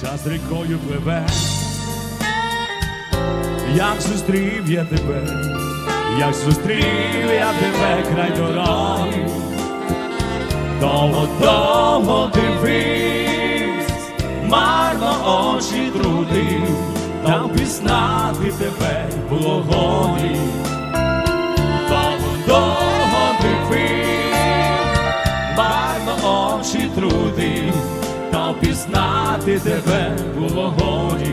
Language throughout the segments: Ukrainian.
час рікою пливе, як зустрів я тебе, як зустрів я тебе? Край дороги, довго довго дивись, марно очі трудив, та впізнати тебе було годі, довго дивись, марно очі трудив, та впізнати тебе було годі.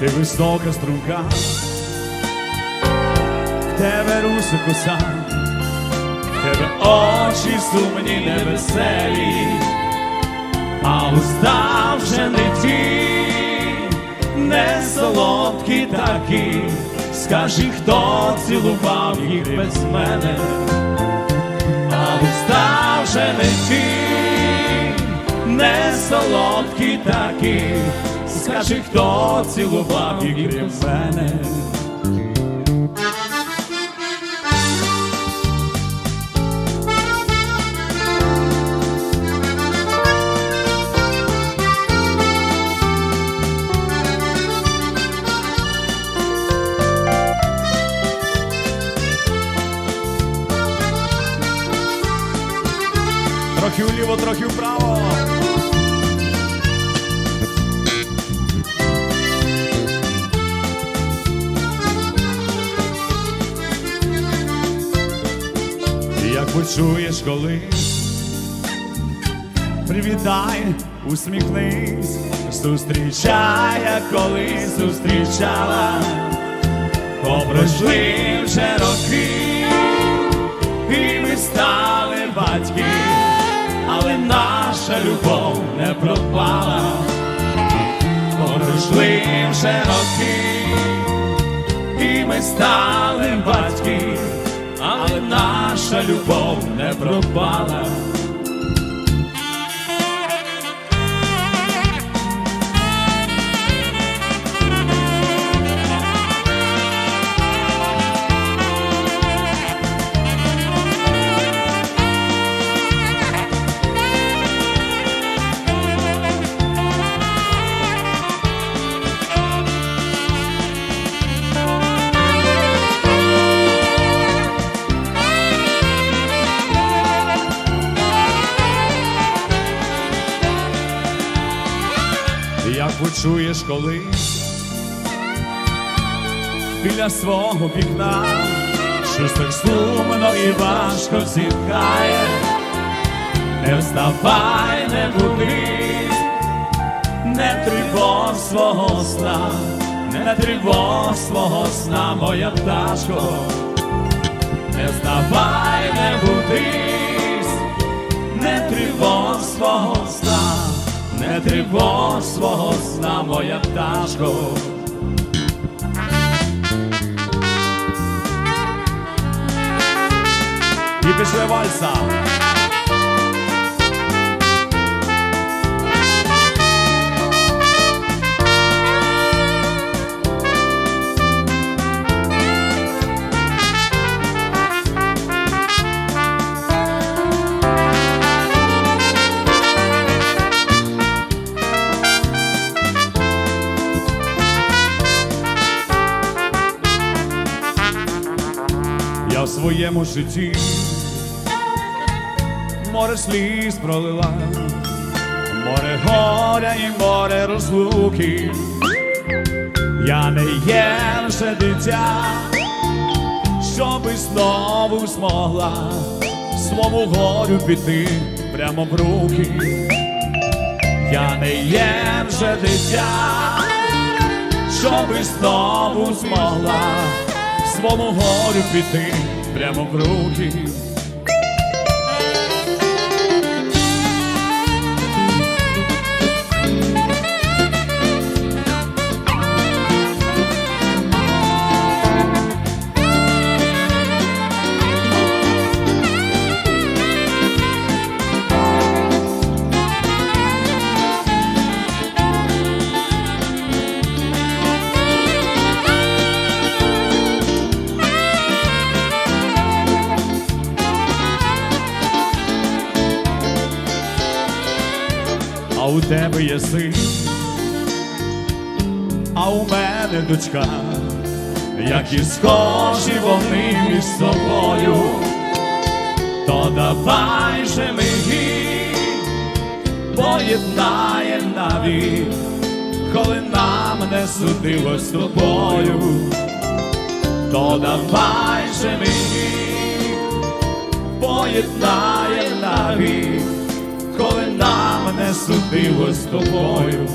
Ти висока струнка, в тебе руса коса, в тебе очі сумні невеселі, а уста вже не ті, не солодкі такі. Скажи, хто цілував їх без мене, а уста вже не ті, не солодкі такі. Скажи, хто цілував їх крім мене. Трохи вліво, трохи вправо. Почуєш колись, привітай, усміхнись, зустрічай, як колись зустрічала, Попройшли вже роки, і ми стали батьки, але наша любов не пропала. Пройшли вже роки, і ми стали батьки, але наша любов не пропала. Як почуєш колись біля свого вікна, щось так сумно і важко зітхає, не вставай, не будись, не тривог свого сна, не тривог свого сна, моя пташко, не вставай, не будись, не тривог свого не тривог свого сна, моя пташко. І пішли вальса. Своєму житті море сліз пролила, море горя і море розлуки. Я не є лише дитя, щоби знову змогла свому горю піти прямо в руки. Я не є вже дитя, щоби знову змогла свому горю піти прямо в руки. У тебе є син, а у мене дочка, які схожі вони між собою, то давай же ми їх поєднає навік, коли нам не судилось з тобою, то давай же ми їх поєднає навік, нам не судилось з тобою.